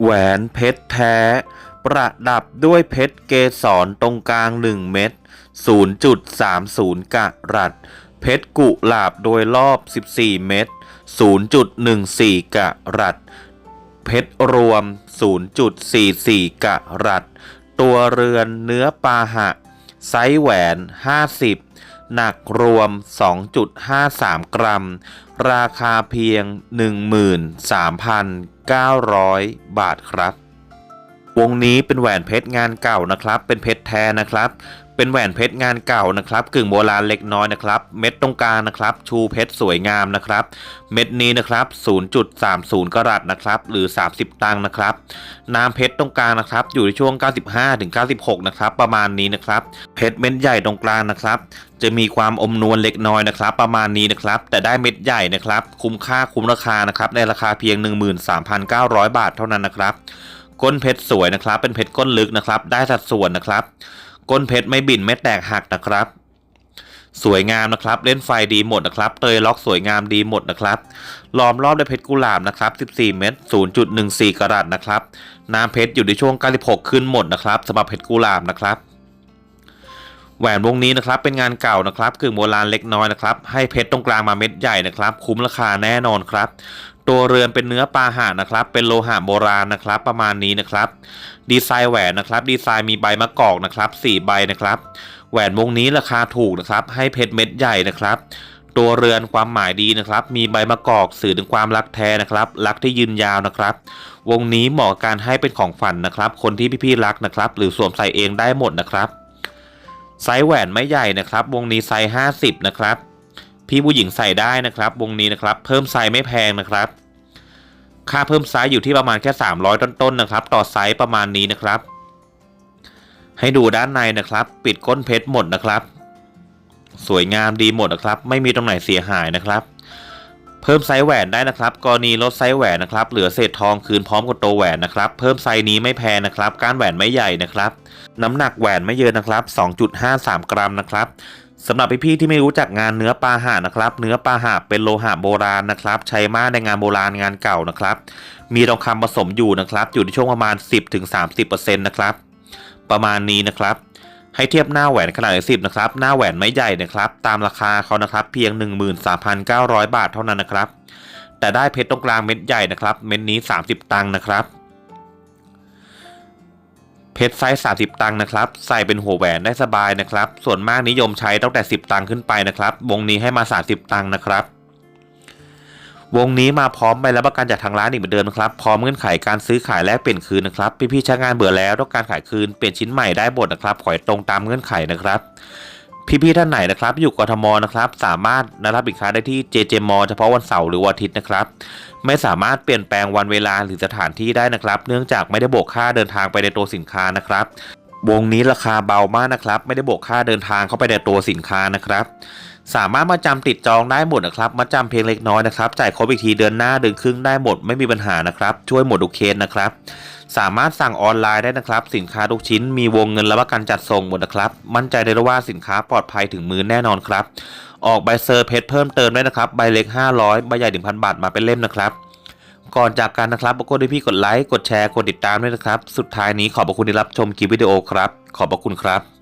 แหวนเพชรแท้ ประดับด้วยเพชรเกสรตรงกลาง 1 เม็ด0.30กะรัตเพชรกุหลาบโดยรอบ 14 เม็ด0.14กะรัตเพชรรวม 0.44กะรัตตัวเรือนเนื้อปาหะ ไซส์แหวน 50 หนักรวม 2.53 กรัม ราคาเพียง 13,000 900 บาทครับ วงนี้เป็นแหวนเพชรงานเก่านะครับ เป็นเพชรแท้นะครับ เป็นแหวนเพชรงานเก่านะครับ กึ่งโบราณเล็กน้อยนะครับ เม็ดตรงกลางนะครับ ชูเพชรสวยงามนะครับ เม็ดนี้นะครับ 0.30 กรัตนะครับ หรือ 30 ตังค์นะครับ น้ำเพชรตรงกลางนะครับ อยู่ในช่วง 95-96 นะครับ ประมาณนี้นะครับ เพชรเม็ดใหญ่ตรงกลางนะครับ จะมีความอมนวลเล็กน้อยนะครับ ประมาณนี้นะครับ แต่ได้เม็ดใหญ่นะครับ คุ้มค่าคุ้มราคานะครับ ในราคาเพียง 13,900 บาทเท่านั้นนะครับ ก้นเพชรสวยนะครับ เป็นเพชรก้นลึกนะครับ ได้สัดส่วนนะครับ ก้นเพชรไม่บินไม่แตกหักนะครับ สวยงามนะครับ เล่นไฟดีหมดนะครับ เตยล็อกสวยงามดีหมดนะครับ ล้อมรอบด้วยเพชรกุหลาบนะครับ 14 เม็ด0.14 กรัตนะครับ น้ำเพชรอยู่ในช่วง 96 ขึ้นหมดนะครับสำหรับเพชรกุหลาบนะครับแหวนวงนี้นะครับเป็นงานเก่านะครับกึ่งโบราณเล็กน้อยนะครับให้เพชรตรงกลางมาเม็ดใหญ่นะครับ คุ้มราคาแน่นอนครับ ตัวเรือนเป็นเนื้อปลาหะนะครับ เป็นโลหะโบราณนะครับ ประมาณนี้นะครับ ดีไซน์แหวนนะครับ ดีไซน์มีใบมะกอกนะครับ4ใบนะครับ แหวนวงนี้ราคาถูกนะครับ ให้เพชรเม็ดใหญ่นะครับ ตัวเรือนความหมายดีนะครับ มีใบมะกอกสื่อถึงความรักแท้นะครับ รักที่ยืนยาวนะครับ วงนี้เหมาะกับการให้เป็นของฝันนะครับ คนที่พี่ๆรักนะครับ หรือสวมใส่เองได้หมดนะครับ ไซส์แหวนไม่ใหญ่นะครับ วงนี้ไซส์50นะครับพี่ผู้หญิงใส่ได้นะครับ วงนี้นะครับ เพิ่มไซส์ไม่แพงนะครับ ค่าเพิ่มไซส์อยู่ที่ประมาณแค่ 300 ต้นๆนะครับ ต่อไซส์ประมาณนี้นะครับ ให้ดูด้านในนะครับ ปิดก้นเพชรหมดนะครับ สวยงามดีหมดนะครับ ไม่มีตรงไหนเสียหายนะครับ เพิ่มไซส์แหวนได้นะครับกรณีลดไซส์แหวนนะครับเหลือเศษทองคืนพร้อมกับตัวแหวนนะครับเพิ่มไซส์นี้ไม่แพงนะครับกานแหวนไม่ใหญ่นะครับน้ำหนักแหวนไม่เยอะนะครับ 2.53 กรัมนะครับสำหรับพี่ๆที่ไม่รู้จักงานเนื้อปลาหานะครับ เนื้อปลาหาเป็นโลหะโบราณนะครับ ใช้มากในงานโบราณงานเก่านะครับ มีทองคำผสมอยู่นะครับ อยู่ในช่วงประมาณ 10-30%นะครับ ประมาณนี้นะครับ ให้เทียบหน้าแหวนขนาด 10 นะครับ หน้าแหวนไม่ใหญ่นะครับ ตามราคาเขานะครับ เพียง 13,900 บาทเท่านั้นนะครับ แต่ได้เพชรตรงกลางเม็ดใหญ่นะครับ เม็ดนี้ 30 ตังค์นะครับ เพชรไซส์30 ตังค์นะครับ ใส่เป็นหัวแหวนได้สบายนะครับ ส่วนมากนิยมใช้ตั้งแต่ 10 ตังค์ขึ้นไปนะครับ วงนี้ให้มา 30 ตังค์นะครับ วงนี้มาพร้อมใบรับประกันจากทางร้านอีกเหมือนเดิมนะครับ พร้อมเงื่อนไขการซื้อขายแลกเปลี่ยนคืนนะครับ พี่ๆใช้งานเบื่อแล้วต้องการขายคืนเปลี่ยนชิ้นใหม่ได้หมดนะครับ ขอให้ตรงตามเงื่อนไขนะครับ พี่ๆท่านไหนนะครับ อยู่กทมนะครับ สามารถนัดรับสินค้าได้ที่ JJ m เฉพาะวันเสาร์หรือวันอาทิตย์นะครับ ไม่สามารถเปลี่ยนแปลงวันเวลาหรือสถานที่ได้นะครับ เนื่องจากไม่ได้บวกค่าเดินทางไปในตัวสินค้านะครับ วงนี้ราคาเบามากนะครับ ไม่ได้บวกค่าเดินทางเข้าไปในตัวสินค้านะครับ สามารถมาจำติดจองได้หมดนะครับ มาจำเพียงเล็กน้อยนะครับ จ่ายครบอีกทีเดือนหน้าเดือนครึ่งได้หมดไม่มีปัญหานะครับ ช่วยหมดทุกเคสนะครับ สามารถสั่งออนไลน์ได้นะครับ สินค้าทุกชิ้น มีวงเงินและประกันจัดส่งหมดนะครับ มั่นใจได้เลยว่าสินค้าปลอดภัยถึงมือแน่นอนครับ ออกใบเซอร์เพชรเพิ่มเติมได้นะครับ ใบเล็ก 500 ใบใหญ่1,000 บาทมาเป็นเล่มนะครับ ก่อนจากกันนะครับรบกวนด้วยพี่กดไลค์ กดแชร์ กดติดตามด้วยนะครับ สุดท้ายนี้ขอบพระคุณที่รับชมคลิปวิดีโอครับ ขอบพระคุณครับ